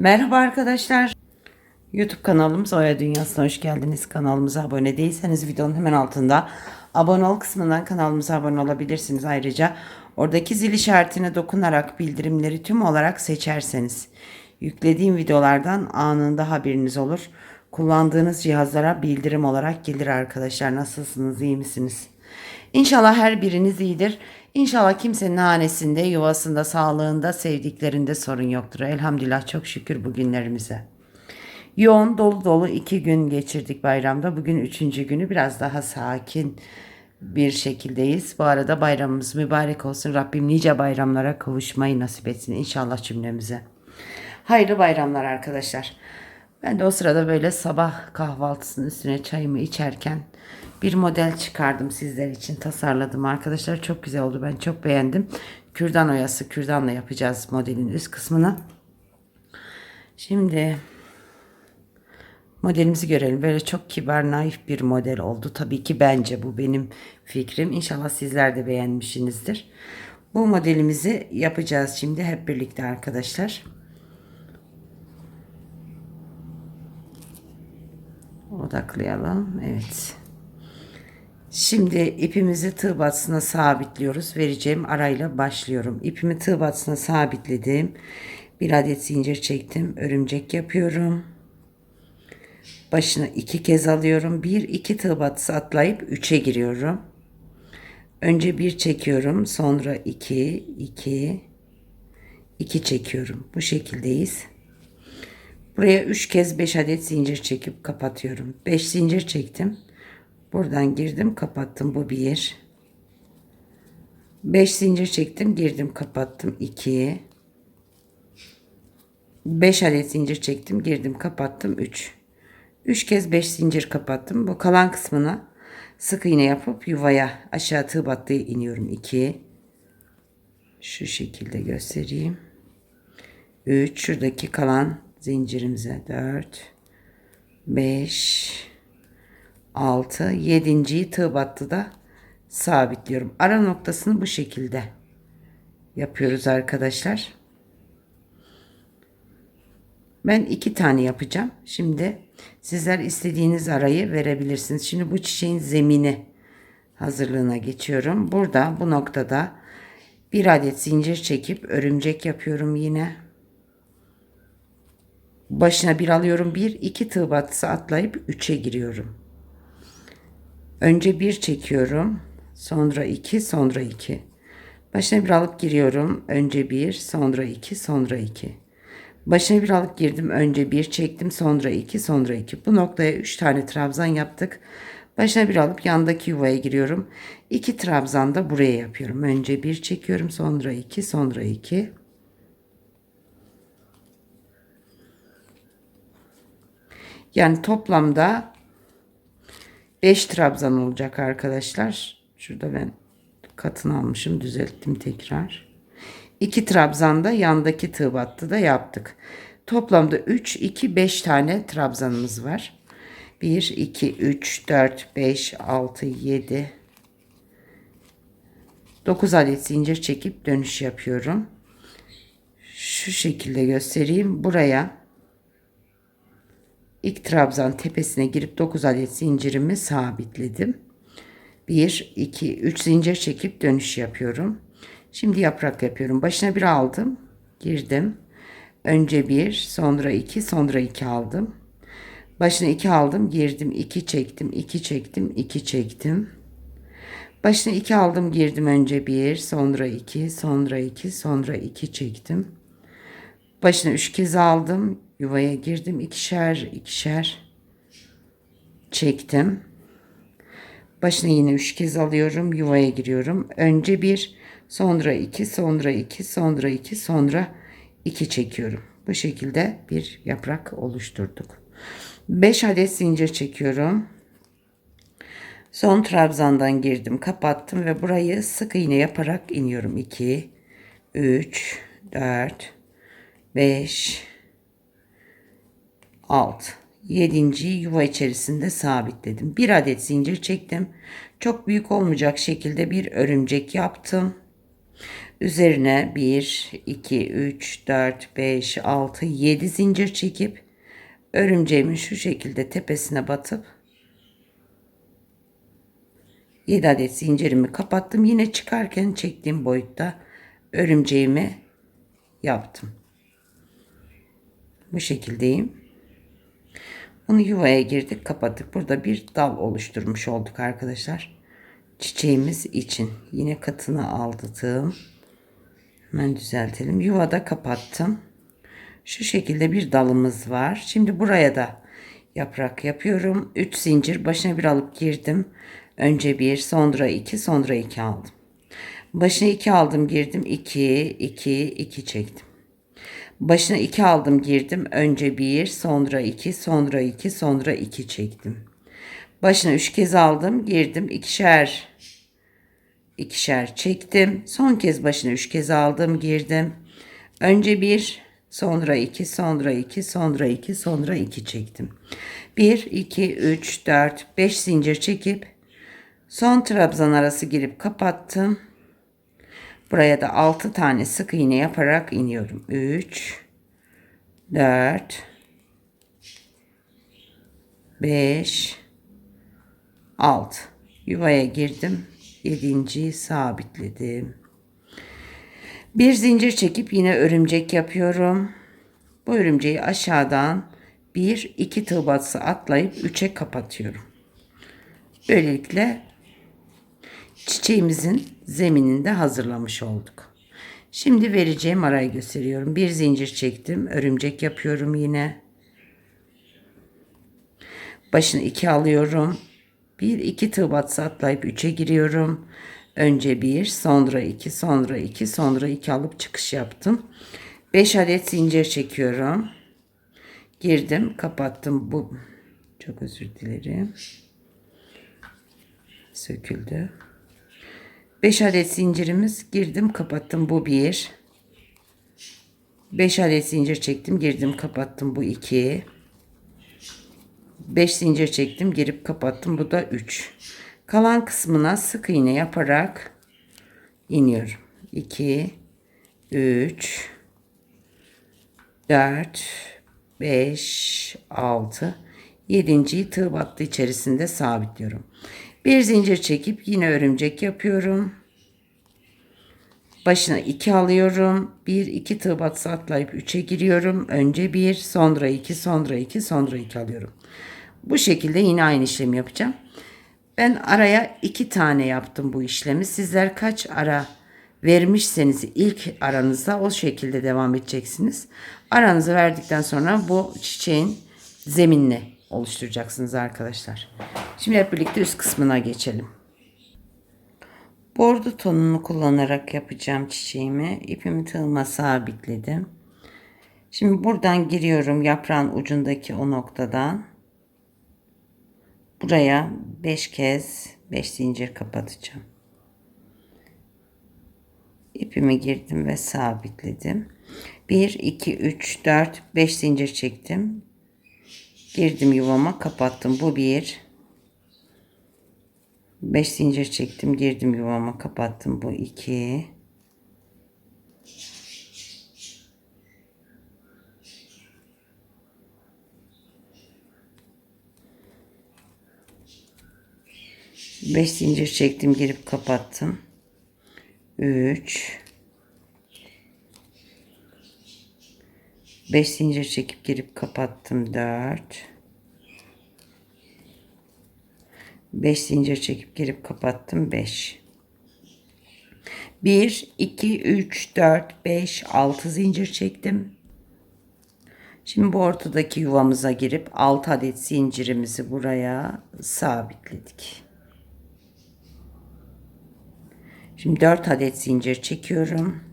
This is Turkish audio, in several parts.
Merhaba arkadaşlar. YouTube kanalımız Oya Dünyası'na hoş geldiniz. Kanalımıza abone değilseniz videonun hemen altında abone ol kısmından kanalımıza abone olabilirsiniz. Ayrıca oradaki zil işaretine dokunarak bildirimleri tüm olarak seçerseniz yüklediğim videolardan anında haberiniz olur. Kullandığınız cihazlara bildirim olarak gelir arkadaşlar. Nasılsınız? iyi misiniz? İnşallah her biriniz iyidir. İnşallah kimsenin hanesinde, yuvasında, sağlığında, sevdiklerinde sorun yoktur. Elhamdülillah çok şükür bugünlerimize. Yoğun dolu dolu iki gün geçirdik bayramda. Bugün üçüncü günü biraz daha sakin bir şekildeyiz. Bu arada bayramımız mübarek olsun. Rabbim nice bayramlara kavuşmayı nasip etsin inşallah cümlemize. Hayırlı bayramlar arkadaşlar. Ben de o sırada böyle sabah kahvaltısının üstüne çayımı içerken bir model çıkardım sizler için tasarladım arkadaşlar. Çok güzel oldu. Ben çok beğendim. Kürdan oyası kürdanla yapacağız modelin üst kısmını. Şimdi modelimizi görelim. Böyle çok kibar, naif bir model oldu. Tabii ki bence bu benim fikrim. İnşallah sizler de beğenmişsinizdir. Bu modelimizi yapacağız şimdi hep birlikte arkadaşlar. Odaklayalım. Evet. Şimdi ipimizi tığ batısına sabitliyoruz. Vereceğim arayla başlıyorum. İpimi tığ batısına sabitledim. Bir adet zincir çektim. Örümcek yapıyorum. Başına iki kez alıyorum. Bir iki tığ batısı atlayıp üçe giriyorum. Önce bir çekiyorum. Sonra iki, iki, iki çekiyorum. Bu şekildeyiz. Buraya 3 kez 5 adet zincir çekip kapatıyorum. 5 zincir çektim. Buradan girdim kapattım. Bu 1. 5 zincir çektim girdim kapattım. 2. 5 adet zincir çektim girdim kapattım. 3. 3 kez 5 zincir kapattım. Bu kalan kısmına sık iğne yapıp yuvaya aşağı tığ battığı iniyorum. 2. Şu şekilde göstereyim. 3. Şuradaki kalan zincirimize 4 5 6 7. tığ battıda sabitliyorum. Ara noktasını bu şekilde yapıyoruz arkadaşlar. Ben iki tane yapacağım. Şimdi sizler istediğiniz arayı verebilirsiniz. Şimdi bu çiçeğin zemini hazırlığına geçiyorum. Burada bu noktada bir adet zincir çekip örümcek yapıyorum yine. Başına bir alıyorum. Bir, iki tığ batısı atlayıp üçe giriyorum. Önce bir çekiyorum. Sonra iki, sonra iki. Başına bir alıp giriyorum. Önce bir, sonra iki, sonra iki. Başına bir alıp girdim. Önce bir çektim. Sonra iki, sonra iki. Bu noktaya üç tane trabzan yaptık. Başına bir alıp yandaki yuvaya giriyorum. İki trabzan da buraya yapıyorum. Önce bir çekiyorum. Sonra iki, sonra iki. Yani toplamda 5 trabzan olacak arkadaşlar. Şurada ben katını almışım. Düzelttim tekrar. 2 trabzan da yandaki tığ battı da yaptık. Toplamda 3, 2, 5 tane trabzanımız var. 1, 2, 3, 4, 5, 6, 7, 9 adet zincir çekip dönüş yapıyorum. Şu şekilde göstereyim. Buraya İlk trabzan tepesine girip 9 adet zincirimi sabitledim. 1, 2, 3 zincir çekip dönüş yapıyorum. Şimdi yaprak yapıyorum. Başına bir aldım. Girdim. Önce bir, sonra iki, sonra iki aldım. Başına iki aldım, girdim, iki çektim, iki çektim, iki çektim. Başına iki aldım, girdim önce bir, sonra iki, sonra iki, sonra iki çektim. Başına üç kez aldım, Yuvaya girdim. ikişer ikişer çektim. Başına yine üç kez alıyorum. Yuvaya giriyorum. Önce bir, sonra iki, sonra iki, sonra iki, sonra iki çekiyorum. Bu şekilde bir yaprak oluşturduk. 5 adet zincir çekiyorum. Son trabzandan girdim, kapattım ve burayı sık iğne yaparak iniyorum. 2 3 4 5 alt 7. yuva içerisinde sabitledim. Bir adet zincir çektim. Çok büyük olmayacak şekilde bir örümcek yaptım. Üzerine 1, 2, 3, 4, 5, 6, 7 zincir çekip örümceğimin şu şekilde tepesine batıp 7 adet zincirimi kapattım. Yine çıkarken çektiğim boyutta örümceğimi yaptım. Bu şekildeyim. Bunu yuvaya girdik kapattık. Burada bir dal oluşturmuş olduk arkadaşlar. Çiçeğimiz için. Yine katını aldım. Hemen düzeltelim. Yuvada kapattım. Şu şekilde bir dalımız var. Şimdi buraya da yaprak yapıyorum. 3 zincir başına bir alıp girdim. Önce bir sonra iki sonra iki aldım. Başına iki aldım girdim. 2 2 2 çektim. Başına 2 aldım girdim. Önce 1, sonra 2, sonra 2, sonra 2 çektim. Başına 3 kez aldım, girdim. ikişer ikişer çektim. Son kez başına 3 kez aldım, girdim. Önce 1, sonra 2, sonra 2, sonra 2, sonra 2 çektim. 1, 2, 3, 4, 5 zincir çekip son trabzan arası girip kapattım. Buraya da 6 tane sık iğne yaparak iniyorum. 3 4 5 6 yuvaya girdim. 7. sabitledim. Bir zincir çekip yine örümcek yapıyorum. Bu örümceği aşağıdan 1 2 tığ batısı atlayıp 3'e kapatıyorum. Böylelikle çiçeğimizin zeminini de hazırlamış olduk. Şimdi vereceğim arayı gösteriyorum. Bir zincir çektim. Örümcek yapıyorum yine. Başını iki alıyorum. Bir iki tığ batısı atlayıp üçe giriyorum. Önce bir, sonra iki, sonra iki, sonra iki alıp çıkış yaptım. Beş adet zincir çekiyorum. Girdim, kapattım. Bu çok özür dilerim. Söküldü. 5 adet zincirimiz girdim kapattım. Bu 1 5 adet zincir çektim girdim kapattım. Bu 2 5 zincir çektim girip kapattım. Bu da 3 kalan kısmına sık iğne yaparak iniyorum. 2 3 4 5 6 7. tığ battı içerisinde sabitliyorum. Bir zincir çekip yine örümcek yapıyorum. Başına 2 alıyorum. 1 2 tığ batısı atlayıp 3'e giriyorum. Önce 1, sonra 2, sonra 2, sonra 2 alıyorum. Bu şekilde yine aynı işlemi yapacağım. Ben araya 2 tane yaptım bu işlemi. Sizler kaç ara vermişseniz ilk aranızda o şekilde devam edeceksiniz. Aranızı verdikten sonra bu çiçeğin zeminini oluşturacaksınız arkadaşlar. Şimdi hep birlikte üst kısmına geçelim. Bordo tonunu kullanarak yapacağım çiçeğimi. İpimi tığıma sabitledim. Şimdi buradan giriyorum yaprağın ucundaki o noktadan. Buraya 5 kez 5 zincir kapatacağım. İpimi girdim ve sabitledim. 1 2 3 4 5 zincir çektim. Girdim yuvama kapattım. Bu bir. 5 zincir çektim. Girdim yuvama kapattım. Bu iki. Beş zincir çektim girip kapattım. Üç. 5 zincir çekip girip kapattım 4 5 zincir çekip girip kapattım 5 1 2 3 4 5 6 zincir çektim Şimdi bu ortadaki yuvamıza girip 6 adet zincirimizi buraya sabitledik. Şimdi 4 adet zincir çekiyorum.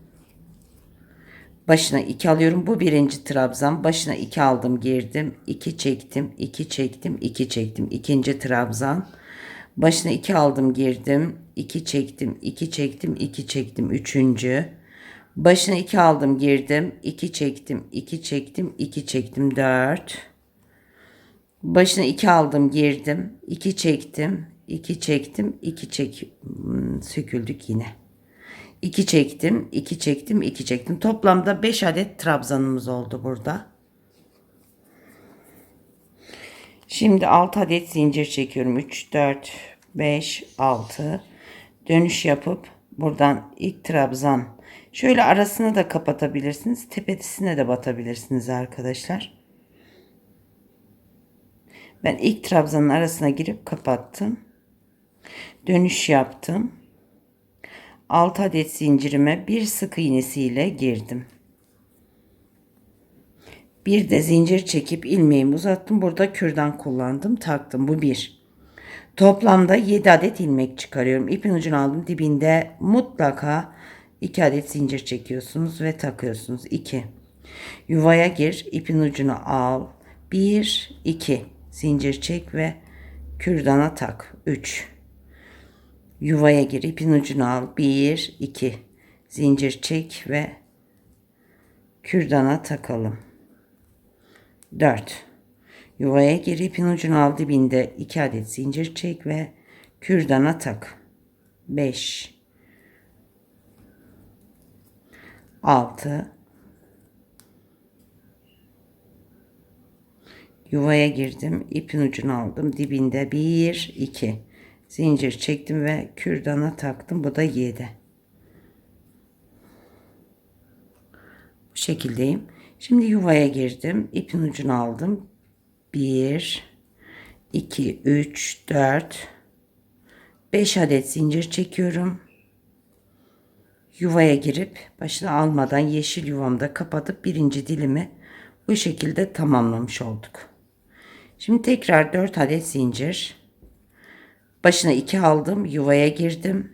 Başına 2 alıyorum. Bu birinci trabzan. Başına 2 aldım girdim. 2 çektim. 2 çektim. 2 çektim. İkinci trabzan. Başına 2 aldım girdim. 2 çektim. 2 çektim. 2 çektim. Üçüncü. Başına 2 aldım girdim. 2 çektim. 2 çektim. 2 çektim. 4. Başına 2 aldım girdim. 2 çektim. 2 çektim. 2 çek hmm, söküldük yine. 2 çektim, 2 çektim, 2 çektim. Toplamda 5 adet trabzanımız oldu burada. Şimdi 6 adet zincir çekiyorum. 3, 4, 5, 6. Dönüş yapıp buradan ilk trabzan şöyle arasını da kapatabilirsiniz. Tepesine de batabilirsiniz arkadaşlar. Ben ilk trabzanın arasına girip kapattım. Dönüş yaptım. 6 adet zincirime bir sık iğnesiyle girdim. Bir de zincir çekip ilmeğimi uzattım. Burada kürdan kullandım. Taktım. Bu bir. Toplamda 7 adet ilmek çıkarıyorum. İpin ucunu aldım. Dibinde mutlaka 2 adet zincir çekiyorsunuz ve takıyorsunuz. 2. Yuvaya gir. ipin ucunu al. 1, 2. Zincir çek ve kürdana tak. 3. Yuvaya gir. ipin ucunu al. 1, 2. Zincir çek ve kürdana takalım. 4. Yuvaya gir ipin ucunu al dibinde 2 adet zincir çek ve kürdana tak. 5 6 Yuvaya girdim. ipin ucunu aldım. Dibinde 1 2 zincir çektim ve kürdana taktım. Bu da 7. Bu şekildeyim. Şimdi yuvaya girdim. ipin ucunu aldım. 1 2 3 4 5 adet zincir çekiyorum. Yuvaya girip başına almadan yeşil yuvamda kapatıp birinci dilimi bu şekilde tamamlamış olduk. Şimdi tekrar 4 adet zincir. Başına 2 aldım, yuvaya girdim.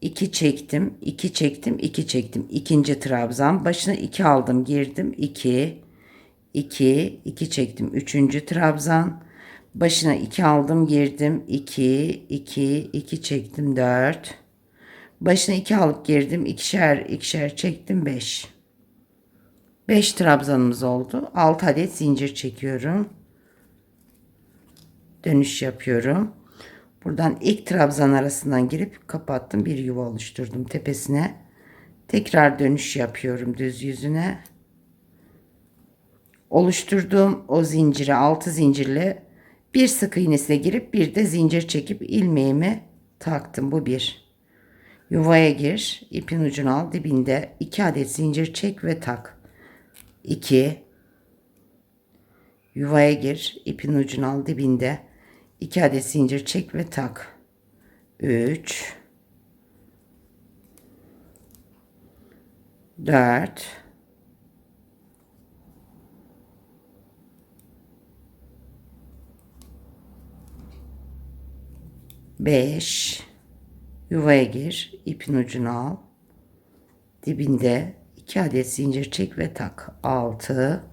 2 çektim, 2 çektim, 2 çektim. İkinci trabzan. Başına 2 aldım, girdim. 2 2 2 çektim. Üçüncü trabzan. Başına 2 aldım, girdim. 2 2 2 çektim. 4 Başına 2 alıp girdim. ikişer ikişer çektim. 5 5 trabzanımız oldu. 6 adet zincir çekiyorum. Dönüş yapıyorum. Buradan ilk trabzan arasından girip kapattım. Bir yuva oluşturdum tepesine. Tekrar dönüş yapıyorum düz yüzüne. Oluşturduğum o zincire altı zincirle bir sık iğnesine girip bir de zincir çekip ilmeğimi taktım. Bu bir. Yuvaya gir. ipin ucunu al. Dibinde iki adet zincir çek ve tak. 2 Yuvaya gir. ipin ucunu al. Dibinde 2 adet zincir çek ve tak. 3 4 5 Yuvaya gir. ipin ucunu al. Dibinde 2 adet zincir çek ve tak. 6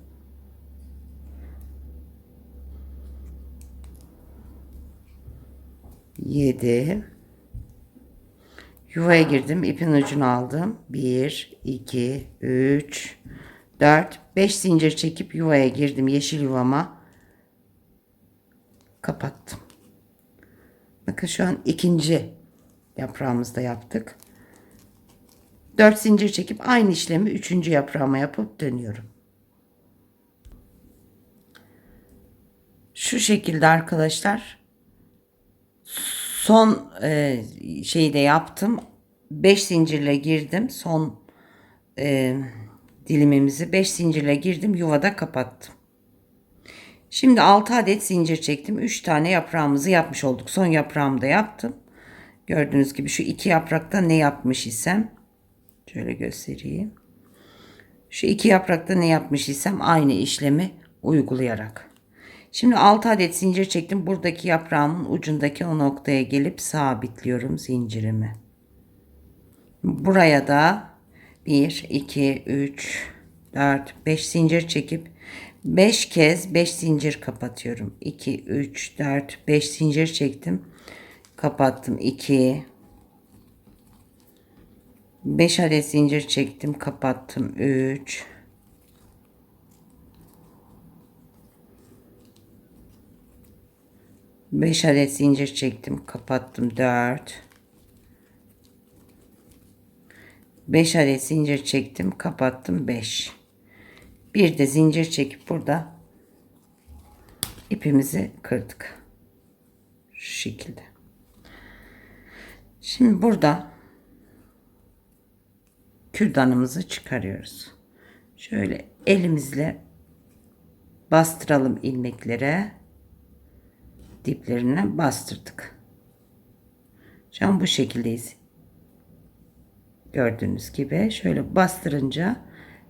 7 Yuvaya girdim. ipin ucunu aldım. 1 2 3 4 5 zincir çekip yuvaya girdim. Yeşil yuvama kapattım. Bakın şu an ikinci yaprağımızda yaptık. 4 zincir çekip aynı işlemi üçüncü yaprağıma yapıp dönüyorum. Şu şekilde arkadaşlar son e, şeyi de yaptım. 5 zincirle girdim. Son e, dilimimizi 5 zincirle girdim. Yuvada kapattım. Şimdi 6 adet zincir çektim. 3 tane yaprağımızı yapmış olduk. Son yaprağımı da yaptım. Gördüğünüz gibi şu iki yaprakta ne yapmış isem şöyle göstereyim. Şu iki yaprakta ne yapmış isem aynı işlemi uygulayarak. Şimdi 6 adet zincir çektim. Buradaki yaprağımın ucundaki o noktaya gelip sabitliyorum zincirimi. Buraya da 1, 2, 3, 4, 5 zincir çekip 5 kez 5 zincir kapatıyorum. 2, 3, 4, 5 zincir çektim. Kapattım 2. 5 adet zincir çektim. Kapattım 3. Beş adet zincir çektim. Kapattım. Dört. 5 adet zincir çektim kapattım 5 bir de zincir çekip burada ipimizi kırdık şu şekilde şimdi burada kürdanımızı çıkarıyoruz şöyle elimizle bastıralım ilmeklere diplerine bastırdık şu an bu şekildeyiz Gördüğünüz gibi şöyle bastırınca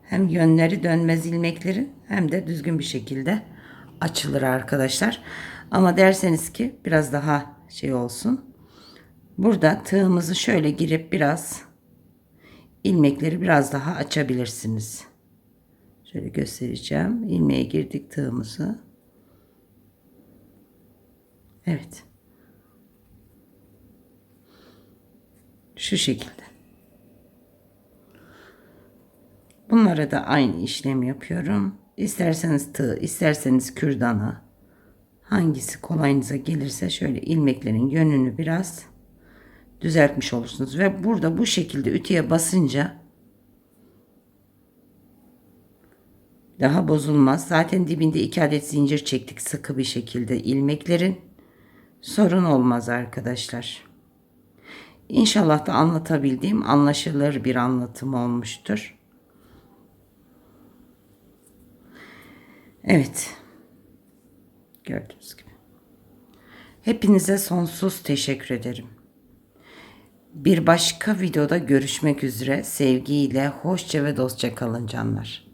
hem yönleri dönmez ilmeklerin hem de düzgün bir şekilde açılır arkadaşlar. Ama derseniz ki biraz daha şey olsun. Burada tığımızı şöyle girip biraz ilmekleri biraz daha açabilirsiniz. Şöyle göstereceğim. İlmeğe girdik tığımızı. Evet. Şu şekilde. Bunlara da aynı işlemi yapıyorum. İsterseniz tığ, isterseniz kürdanı. Hangisi kolayınıza gelirse şöyle ilmeklerin yönünü biraz düzeltmiş olursunuz. Ve burada bu şekilde ütüye basınca daha bozulmaz. Zaten dibinde iki adet zincir çektik sıkı bir şekilde ilmeklerin. Sorun olmaz arkadaşlar. İnşallah da anlatabildiğim anlaşılır bir anlatım olmuştur. Evet. Gördüğünüz gibi. Hepinize sonsuz teşekkür ederim. Bir başka videoda görüşmek üzere. Sevgiyle, hoşça ve dostça kalın canlar.